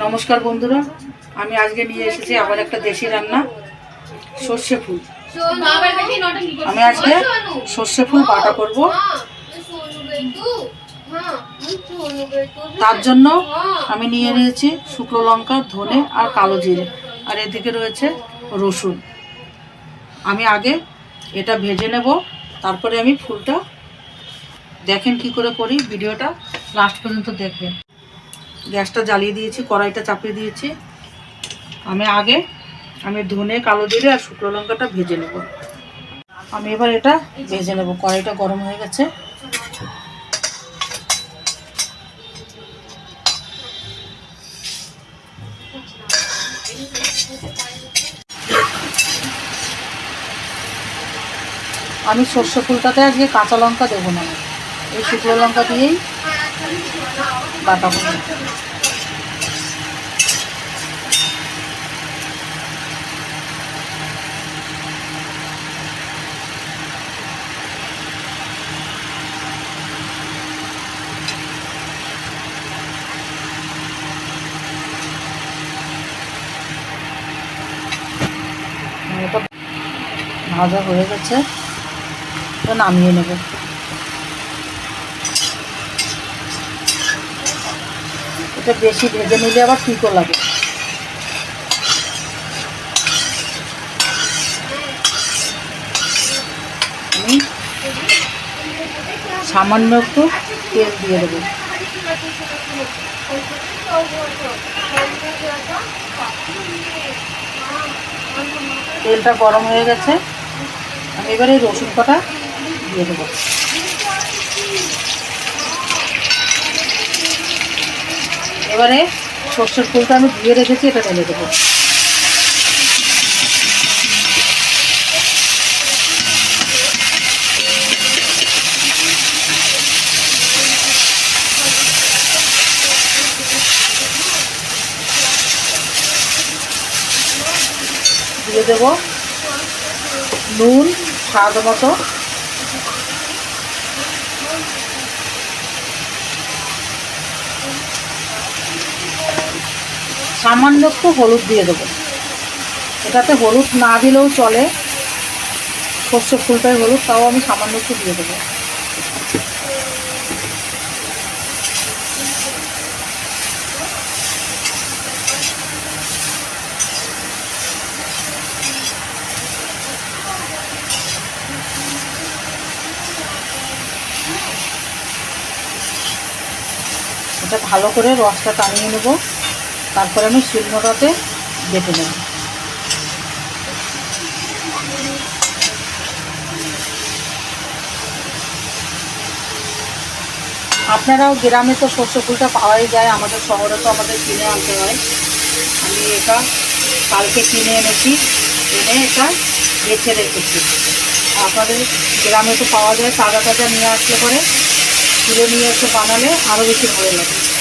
নমস্কার বন্ধুরা, আমি আজকে নিয়ে এসেছি আবার একটা দেশি রান্না, সর্ষে ফুল। আমি আজকে সর্ষে ফুল বাটা করব। তার জন্য আমি নিয়ে নিয়েছি শুকনো লঙ্কা, ধনে আর কালো জিরে, আর এদিকে রয়েছে রসুন। আমি আগে এটা ভেজে নেব, তারপরে আমি ফুলটা দেখেন কি করে করি, ভিডিওটা লাস্ট পর্যন্ত দেখবেন। গ্যাসটা জ্বালিয়ে দিয়েছি, কড়াইটা চাপিয়ে দিয়েছি। আমি আগে, আমি ধনে, কালো জিরে আর শুকনো লঙ্কাটা ভেজে নেব। আমি এবার এটা ভেজে নেব। কড়াইটা গরম হয়ে গেছে। আমি সর্ষে ফুলটাতে আজকে কাঁচা লঙ্কা দেবো না। এই শুকনো লঙ্কা দিয়েই ভাজা হয়ে গেছে তো নামিয়ে নেব। এটা বেশি ভেজে নিলে আবার তিতো লাগে সামান্য একটু তেল দিয়ে দেবো। তেলটা গরম হয়ে গেছে। আমি এবারে রসুন কটা দিয়ে দেবো। এবারে সর্ষের ফুলটা আমি ধুয়ে রেখেছি এটা ঢেলে দেবো। দিয়ে দেবো নুন স্বাদ মতো। সামান্য একটু হলুদ দিয়ে দেবো। এটাতে হলুদ না দিলেও চলে। সর্ষে ফুলটাই হলুদ, তাও আমি সামান্য একটু দিয়ে দেবো। এটা ভালো করে রসটা টানিয়ে নেব। তারপরে আমি শিলনোড়াতে বেটে নেব। আপনারাও গ্রামে তো শস্য ফুলটা পাওয়াই যায়, আমাদের শহরে তো আমাদের কিনে আনতে হয়। আমি এটা কালকে কিনে এনেছি এনে এটা বেছে রেখেছি। আপনাদের গ্রামে তো পাওয়া যায়, তাজা তাজা নিয়ে আসলে পরে তুলে নিয়ে এসে বানালে আরও বেশি ভালো লাগে।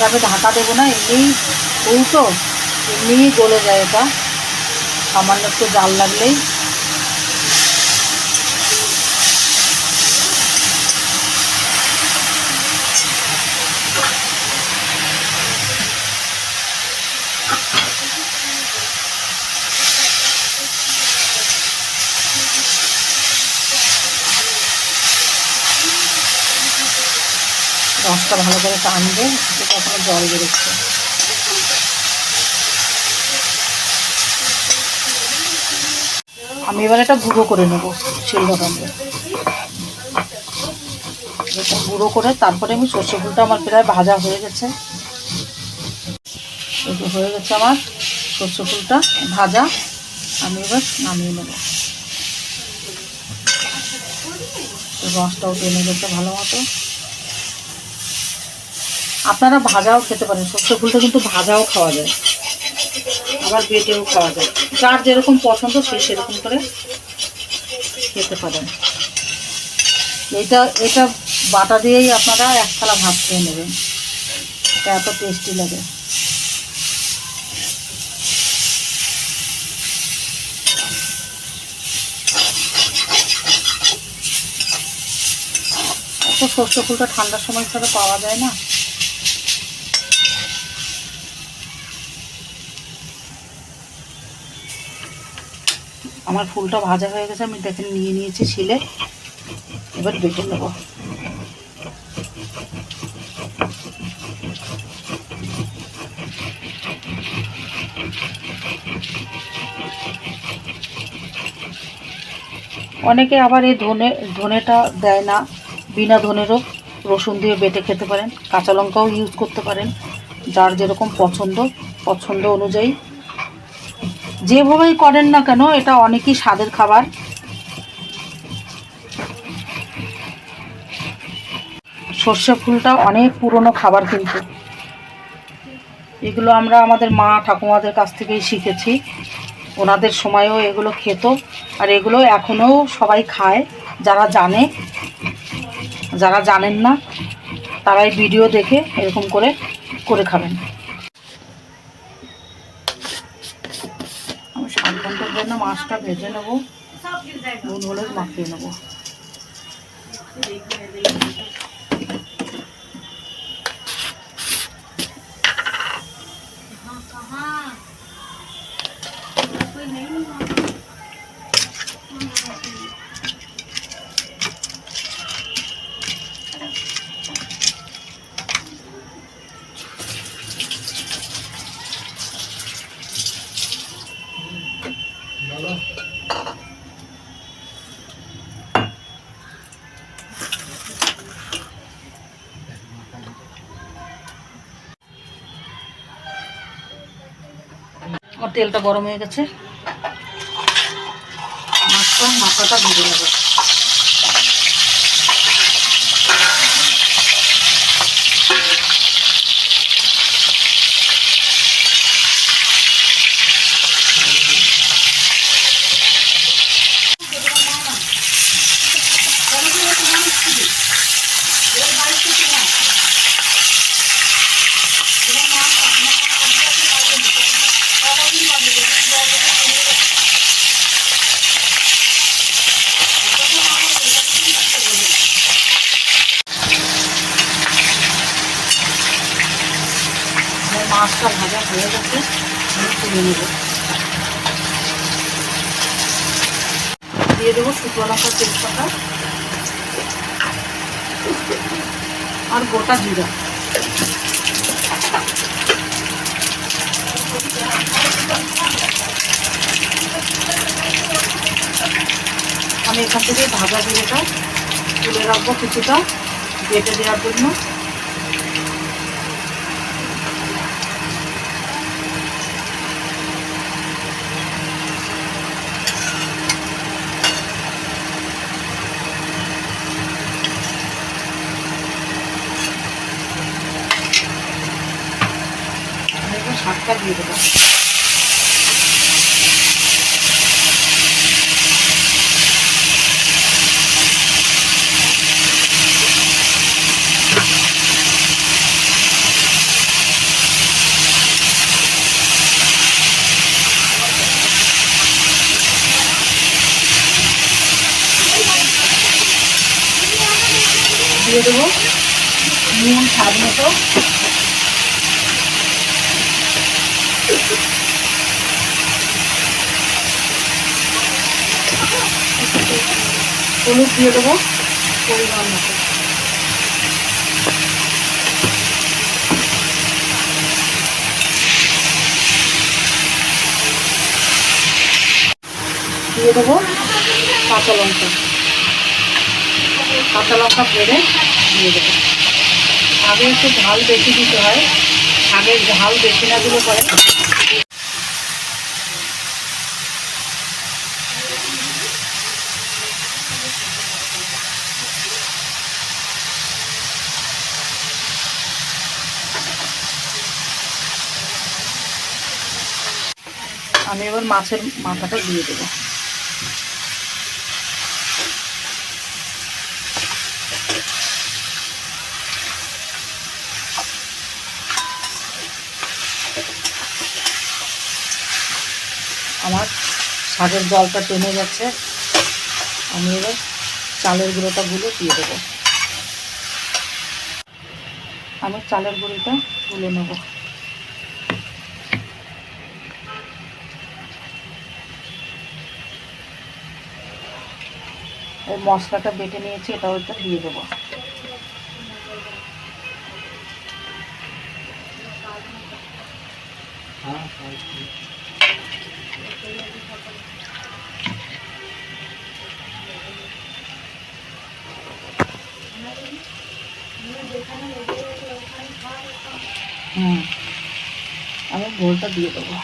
এভাবে ঢাকা দেবো না এমনি উল্টো এমনিই গলে যায় এটা। সামান্য একটু জাল লাগলেই। রসটা ভালো করে টানবে এখনও জল বেরোচ্ছে আমি এবার এটা গুঁড়ো করে নেব শিলনোড়াতে এটা গুঁড়ো করে তারপরে আমি সর্ষে ফুলটা আমার প্রায় ভাজা হয়ে গেছে। হয়ে গেছে আমার সর্ষে ফুলটা ভাজা। আমি এবার নামিয়ে নেব। রসটাও টেনে গেছে ভালো মতো। আপনারা ভাজাও খেতে পারেন। সর্ষে ফুলটা কিন্তু ভাজাও খাওয়া যায়। আবার বেটেও খাওয়া যায়। যার যেরকম পছন্দ সে সেরকম করে খেতে পারেন। এটা এটা বাটা দিয়েই আপনারা এক থালা ভাত খেয়ে নেবেন। এটা এত টেস্টি লাগে। সর্ষে ফুলটা ঠান্ডার সময় ছাড়া পাওয়া যায় না। আমার ফুলটা ভাজা হয়ে গেছে, আমি দেখেন নিয়ে নিয়েছি ছিলে এবার বেটে নেব। অনেকে আবার এই ধনে, ধনেটা দেয় না, বিনা ধনেরও রসুন দিয়ে বেটে খেতে পারেন। কাঁচা লঙ্কাও ইউজ করতে পারেন, যার যেরকম পছন্দ পছন্দ অনুযায়ী। যেভাবেই করেন না কেন, এটা অনেকই স্বাদের খাবার। সর্ষে ফুলটা অনেক পুরনো খাবার কিন্তু। এগুলো আমরা আমাদের মা ঠাকুমাদের কাছ থেকেই শিখেছি। ওনাদের সময়ও এগুলো খেত, আর এগুলো এখনও সবাই খায়। যারা জানে, যারা জানেন না, তারাই ভিডিও দেখে এরকম করে করে খাবেন। মাছটা ভেজে নেব নুন হলুদ মাখিয়ে নেব। আমার তেলটা গরম হয়ে গেছে। মাছটা মাথাটা ভেজে নেব আমার মাছটা ভাজা হয়ে গেছে তুলে নেব। দিয়ে দেবো শুকনো লঙ্কা, তেজপাতা আর গোটা জিরা। আমি এখান থেকে ভাজা জিরেটা তুলে রাখব কিছুটা বেটে দেওয়ার জন্য আমি এবার শাকটা দিয়ে দেবো দিয়ে দেবো নুন স্বাদ মতো হলুদ দিয়ে দেবো। পরিমাণ মতো দিয়ে দেবো কাঁচা লঙ্কা। কাঁচা লঙ্কা পেরে দিয়ে দেবো। আগে একটু ঝাল বেশি দিতে হয়। আগে ঝাল বেশি না দিলে পরে আমি এবার মাছের মাথাটা দিয়ে দেবো। আমার শাকের জলটা টেনে যাচ্ছে আমি এবার চালের গুঁড়োটা গুলো দিয়ে দেবো। আমি চালের গুঁড়োটা গুলে নেব। এই মশলাটা বেটে নিয়েছি এটা ওইটা দিয়ে দেবো। হুম আমি ঘোলটা দিয়ে দেবো।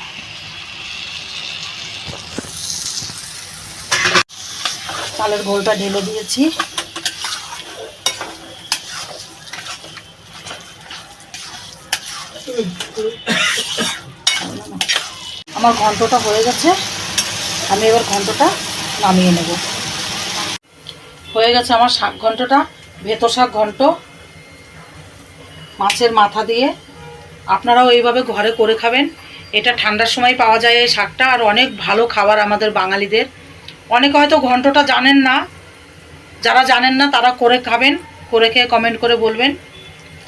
চালের ঘোলটা ঢেলে দিয়েছি। আমার ঘন্টটা হয়ে গেছে। আমি এবার ঘন্টটা নামিয়ে নেব। হয়ে গেছে আমার শাক ঘন্টটা ভেতো শাক ঘন্ট। মাছের মাথা দিয়ে আপনারাও এইভাবে ঘরে করে খাবেন। এটা ঠান্ডার সময় পাওয়া যায় এই শাকটা, আর অনেক ভালো খাবার আমাদের বাঙালিদের। অনেকে হয়তো ঘন্টটা জানেন না। যারা জানেন না, তারা করে খাবেন, করে খেয়ে কমেন্ট করে বলবেন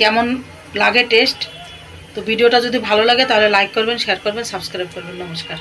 কেমন লাগে টেস্ট তো ভিডিওটা যদি ভালো লাগে, তাহলে লাইক করবেন শেয়ার করবেন সাবস্ক্রাইব করবেন। নমস্কার।